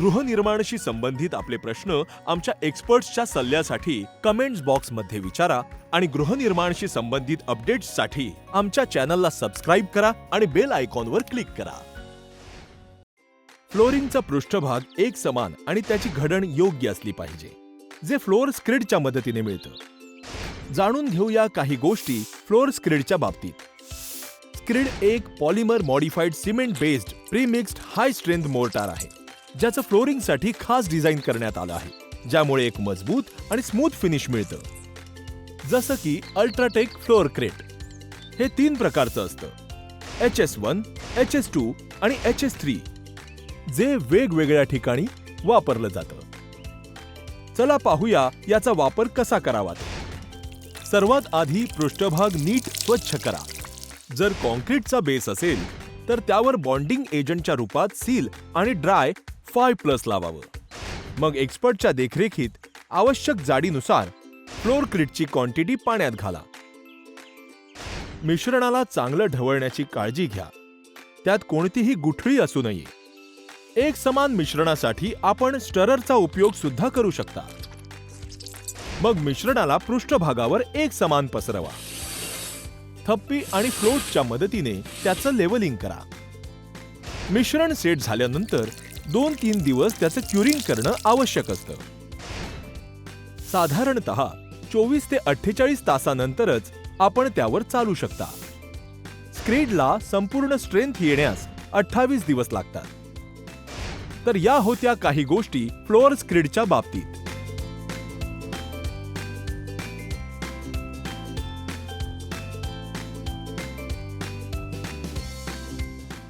गृहनिर्माणशी संबंधित आपले प्रश्न आमच्या एक्सपर्ट्सच्या सल्ल्यासाठी कमेंट्स बॉक्समध्ये विचारा आणि गृहनिर्माणशी संबंधित अपडेट्ससाठी आमच्या चॅनलला सबस्क्राईब करा आणि बेल आयकॉनवर क्लिक करा. फ्लोरिंगचा पृष्ठभाग एक समान आणि त्याची घडण योग्य असली पाहिजे जे फ्लोअर स्क्रिडच्या मदतीने मिळतं. जाणून घेऊया काही गोष्टी फ्लोअर स्क्रिडच्या बाबतीत. स्क्रिड एक polymer modified cement based premixed high strength mortar आहे. ज्याचं फ्लोरिंगसाठी खास डिझाईन करण्यात आलं आहे ज्यामुळे एक मजबूत आणि स्मूथ फिनिश मिळतं. जसं की अल्ट्राटेक फ्लोअर क्रेट. हे तीन प्रकारचं असतं. H S one H S two आणि एच एस थ्री जे वेगवेगळ्या ठिकाणी वापरलं जातं. चला पाहूया याचा वापर कसा करावा. सर्वात आधी पृष्ठभाग नीट स्वच्छ करा. जर कॉन्क्रीटचा बेस असेल तर त्यावर बॉन्डिंग एजंटच्या रूपात सील आणि ड्राय फाय प्लस लावावं. मग एक्सपर्टच्या देखरेखीत आवश्यक जाडीनुसार फ्लोरक्रीटची क्वांटिटी पाण्यात घाला. मिश्रणाला चांगलं ढवळण्याची काळजी घ्या. त्यात कोणतीही गुठळी असू नये. एक समान मिश्रणासाठी आपण स्टररचा उपयोग सुद्धा करू शकता. मग मिश्रणाला पृष्ठभागावर एक समान पसरवा. थप्पी आणि फ्लोटच्या मदतीने त्याचं लेवलिंग करा. मिश्रण सेट झाल्यानंतर दोन तीन दिवस त्याचं क्युरिंग करणं आवश्यक असतं. साधारणत चोवीस ते अठ्ठेचाळीस तासानंतरच आपण त्यावर चालू शकता. स्क्रीडला संपूर्ण स्ट्रेंथ येण्यास अठ्ठावीस दिवस लागतात. तर या होत्या काही गोष्टी फ्लोअर स्क्रीडच्या बाबतीत.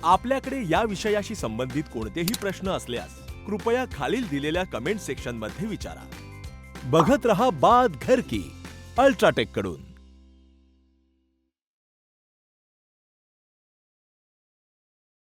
आपल्याकडे या विषयाशी संबंधित कोणतेही प्रश्न असल्यास कृपया खालील दिलेल्या कमेंट सेक्शनमध्ये विचारा. बघत रहा बाद घर की अल्ट्राटेककडून.